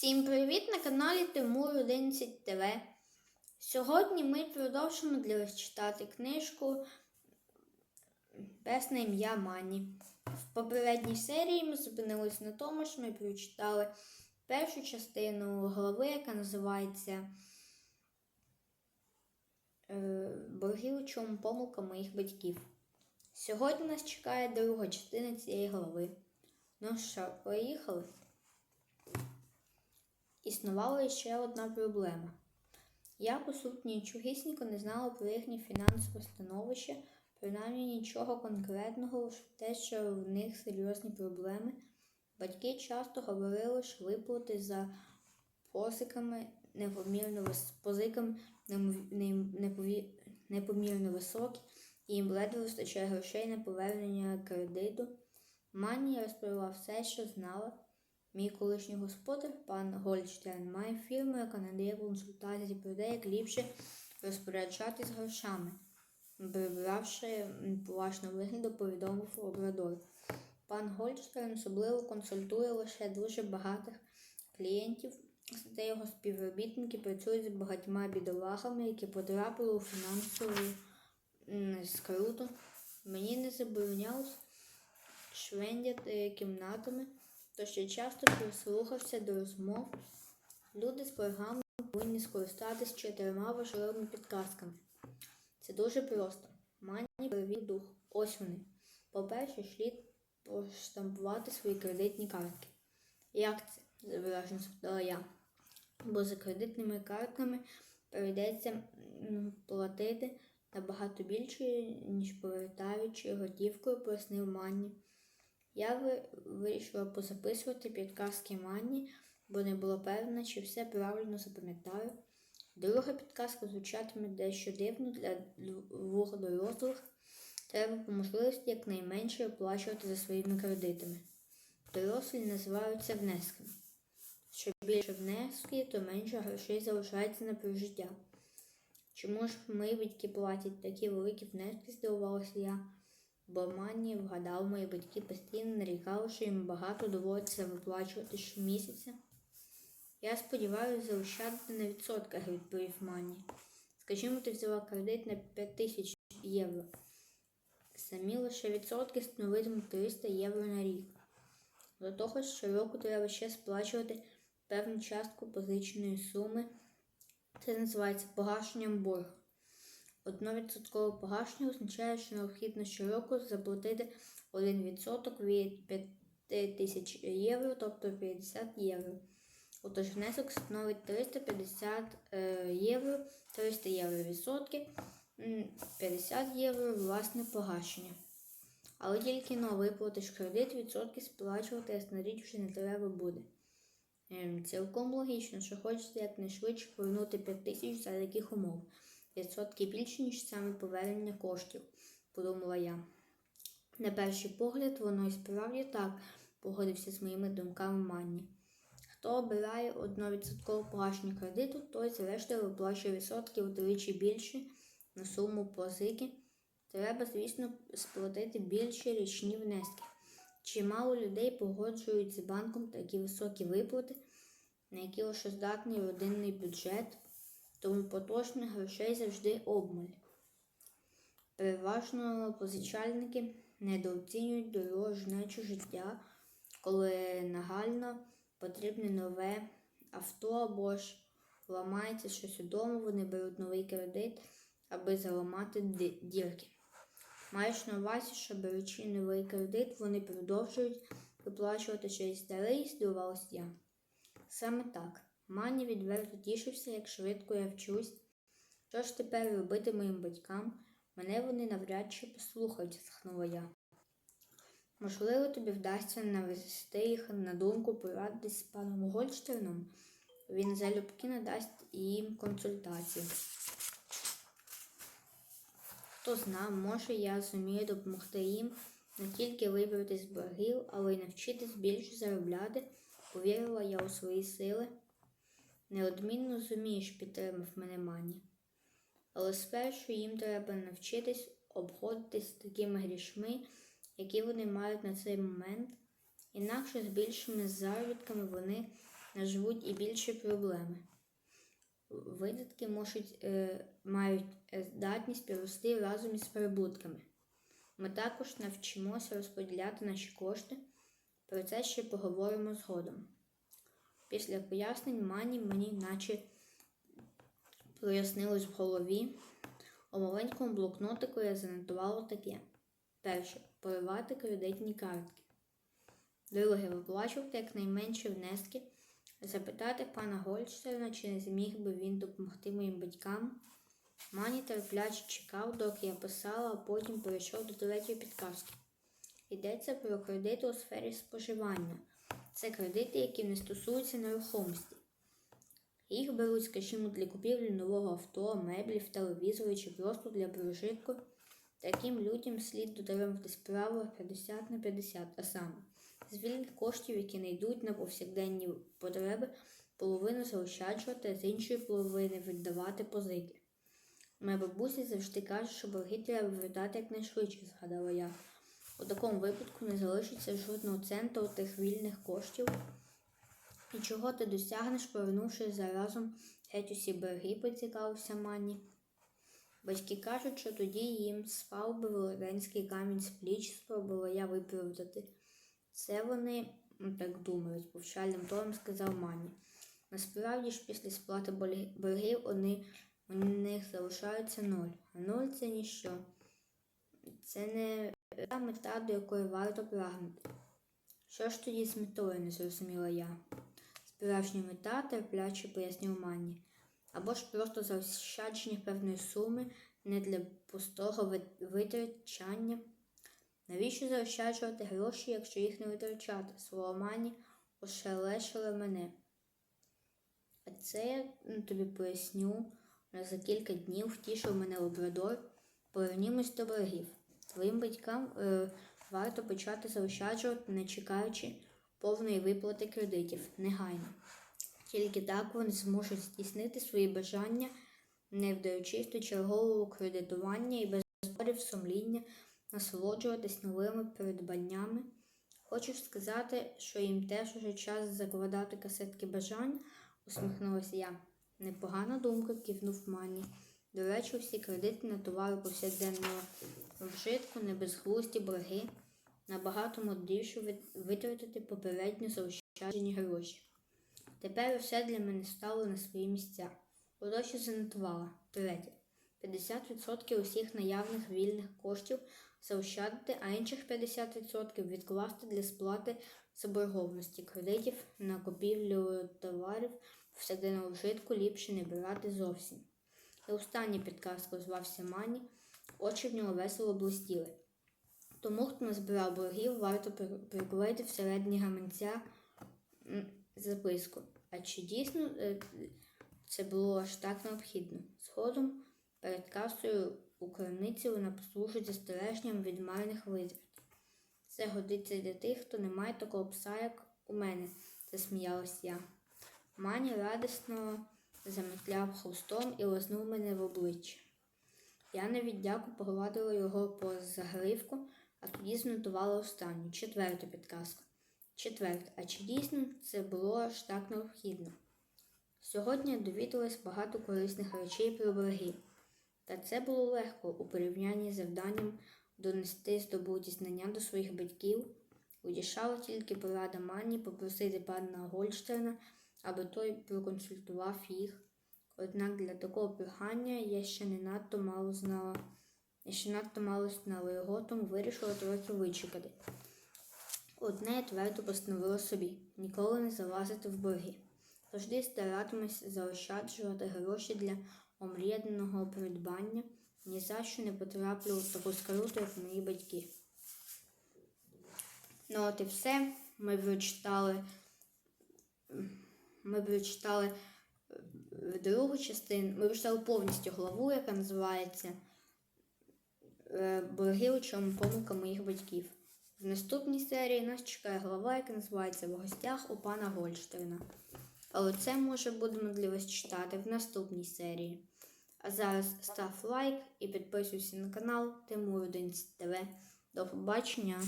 Всім привіт на каналі Тимур 11 ТВ. Сьогодні ми продовжимо для вас читати книжку Песне ім'я Мані. В попередній серії ми зупинились на тому, що ми прочитали першу частину глави, яка називається е, Борги у чому помилка моїх батьків. Сьогодні нас чекає друга частина цієї глави. Ну що, поїхали? Існувала ще одна проблема. Я, по суті, нічогісінько не знала про їхнє фінансове становище, принаймні нічого конкретного, лише те, що в них серйозні проблеми. Батьки часто говорили, що виплати за позиками непомірно, позиками непомірно високі, і їм ледве вистачає грошей на повернення кредиту. Мані розповіла все, що знала. Мій колишній господар, пан Гольдштерн, має фірму, яка надає консультації про те, як ліпше розпоряджатись грошами. Прибравши поважно вигляду, повідомив Обрадор. Пан Гольдштерн особливо консультує лише дуже багатих клієнтів, зате його співробітники працюють з багатьма бідолагами, які потрапили у фінансову скруту. Мені не заборонялось швендяти кімнатами, тож я часто прислухався до розмов. Люди з програми повинні скористатись чотирма важливими підказками. Це дуже просто. Мані перевір дух. Ось вони. По-перше, слід поштампувати свої кредитні картки. Як це? Завражно спитала я. Бо за кредитними картками прийдеться платити набагато більше, ніж повертаючи готівкою, пояснив Манні. Я вирішила позаписувати підказки Манні, бо не була певна, чи все правильно запам'ятаю. Друга підказка звучатиме дещо дивно для двох дорослих. Треба по можливості якнайменше оплачувати за своїми кредитами. Дорослі називаються внесками. Що більше внески, то менше грошей залишається на прожиття. Чому ж мої батьки платять такі великі внески, здивувалася я, бо Мані вгадав, мої батьки постійно нарікали, що їм багато доводиться виплачувати щомісяця. Я сподіваюся заощадити на відсотках, відповів Мані. Скажімо, ти взяла кредит на 5 тисяч євро. Самі лише відсотки становитимуть 300 євро на рік. До того ж, щороку треба ще сплачувати певну частку позиченої суми. Це називається погашенням боргу. Одновідсоткове погашення означає, що необхідно щороку заплатити 1% від 5 тисяч євро, тобто 50 євро. Отож, внесок становить 350 е, євро, 300 євро відсотки, 50 євро власне погашення. Але тільки но виплатиш кредит, відсотки сплачувати ясна річ вже не треба буде. Ем, Цілком логічно, що хочете якнайшвидше повернути 5 тисяч за таких умов. Відсотки більше, ніж саме повернення коштів, подумала я. На перший погляд, воно і справді так погодився з моїми думками Манні. Хто обирає 1% погашення кредиту, той зрештою виплачує відсотки удвічі більше на суму позики. Треба, звісно, сплатити більші річні внески. Чимало людей погоджують з банком такі високі виплати, на які лише здатний родинний бюджет, тому поточних грошей завжди обмаль. Переважно позичальники недооцінюють дорожнечу життя, коли нагально потрібне нове авто або ж ламається щось удома, вони беруть новий кредит, аби заламати дірки. Маєш на увазі, що беручи новий кредит, вони продовжують виплачувати через старий, здивувалась я. Саме так. Мані відверто тішився, як швидко я вчусь. Що ж тепер робити моїм батькам? Мене вони навряд чи послухають, зітхнула я. Можливо, тобі вдасться навести їх на думку порадитись з паном Гольштерном. Він залюбки надасть їм консультації. Хто зна, може я зумію допомогти їм не тільки вибратись з боргів, але й навчитись більше заробляти, повірила я у свої сили. Неодмінно зумієш, підтримав мене Мані. Але спершу їм треба навчитись обходитись такими грішми, які вони мають на цей момент. Інакше з більшими заробітками вони наживуть і більші проблеми. Видатки можуть, е, мають е, здатність прирости разом із прибутками. Ми також навчимося розподіляти наші кошти. Про це ще поговоримо згодом. Після пояснень мані мені наче прояснилось в голові. У маленькому блокнотику я занотувала таке. Перше. Поривати кредитні картки. Друге. Виплачувати якнайменші внески. Запитати пана Гольдстерна, чи не зміг би він допомогти моїм батькам. Мані терпляче чекав, доки я писала, а потім перейшов до третьої підказки. Йдеться про кредити у сфері споживання. Це кредити, які не стосуються нерухомості. Їх беруть, скажімо, для купівлі нового авто, меблів, телевізору чи просто для прожитку. Таким людям слід дотримуватись правила 50 на 50, а саме з вільних коштів, які не йдуть на повсякденні потреби, половину заощаджувати, а з іншої половини віддавати позики. Моя бабуся завжди каже, що борги треба вертати якнайшвидше, згадала я. У такому випадку не залишиться жодного цента у тих вільних коштів. І чого ти досягнеш, повернувши заразом геть усі борги, поцікавився Мані. Батьки кажуть, що тоді їм спав би велетенський камінь з пліч, спробувала я виправдати. Це вони так думають, повчальним тоном сказав Мані. Насправді ж після сплати боргів вони, у них залишається ноль. А ноль це ніщо. Це не та мета, до якої варто прагнути. Що ж тоді з метою, не зрозуміла я. Справжня мета терпляче пояснив Мані. Або ж просто заощадження певної суми не для пустого витрачання. Навіщо заощаджувати гроші, якщо їх не витрачати? Слова Мані ошелешили мене. А це я ну, тобі поясню. За кілька днів втішив мене лабрадор. Повернімось до боргів. Твоїм батькам е, варто почати заощаджувати, не чекаючи повної виплати кредитів негайно. Тільки так вони зможуть здійснити свої бажання, не вдаючись до чергового кредитування і без зборів сумління насолоджуватись новими придбаннями. Хочу сказати, що їм теж уже час закладати касетки бажань, усміхнулася я. Непогана думка, кивнув Мані. До речі, всі кредити на товари повсякденного вжитку, не безглузді борги, набагато мудріше витратити попередньо заощаджені гроші. Тепер усе для мене стало на свої місця. Удачі занотувала. Третє. 50% усіх наявних вільних коштів заощадити, а інших 50% відкласти для сплати заборгованості кредитів на купівлю товарів повсякденного вжитку ліпше не брати зовсім. І остання підказка звався Мані, очі в нього весело блистіли. Тому, хто назбирав боргів, варто при- приклеїти всередині гаманця записку. А чи дійсно е, це було аж так необхідно? Згодом перед касою у крамниці вона послужить застереженням від марних витрат. Це годиться для тих, хто не має такого пса, як у мене, засміялась я. Мані радісно заметляв хвостом і лизнув мене в обличчя. Я на віддяку погладила його по загривку, а тоді знотувала останню, четверту підказку. Четверте, а чи дійсно це було аж так необхідно? Сьогодні я довідалась багато корисних речей про борги. Та це було легко у порівнянні з завданням донести здобуті знання до своїх батьків. Утішала тільки порада Мані попросити пана Гольштерна, аби той проконсультував їх. Однак для такого прохання я ще не надто мало знала. Я ще надто мало знала його, тому вирішила трохи вичекати. Одне я твердо постановила собі ніколи не залазити в борги. Завжди старатимусь заощаджувати гроші для омріяного придбання, ні за що не потраплю в таку скруту, як мої батьки. Ну от і все. Ми прочитали, ми прочитали другу частину, ми прочитали повністю главу, яка називається е, Борги, чому помилка моїх батьків. В наступній серії нас чекає глава, яка називається В гостях у пана Гольштерна. Але це може будемо для вас читати в наступній серії. А зараз став лайк і підписуйся на канал Тимур 11 ТВ. До побачення!